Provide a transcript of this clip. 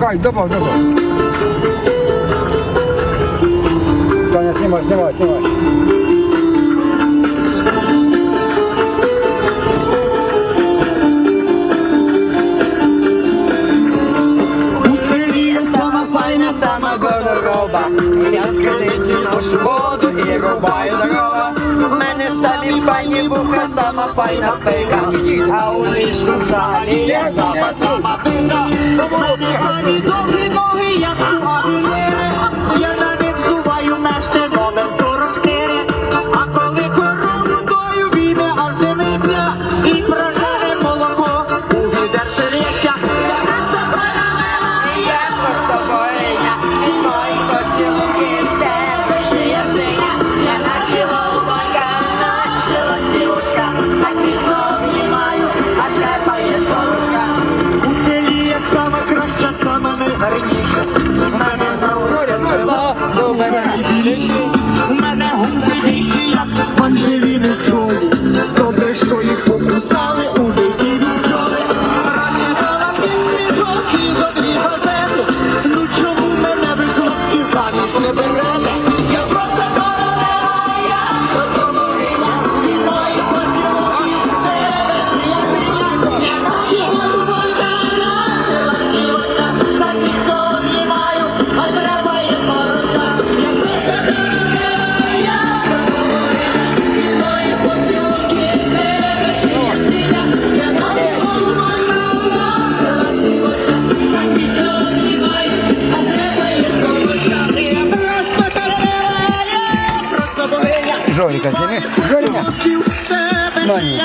Пхай, добавь, добавь. Таня, снимай, снимай, снимай. Самого дорогого Я скалите нашу воду и рубаю дорогу. В мене самі файні вуха, сама файна пейка. а у ліжку залі є сама сама пина. Тому гарний добрий новий. Angelina Jolie. жорика, зими. Жорика! Маленький.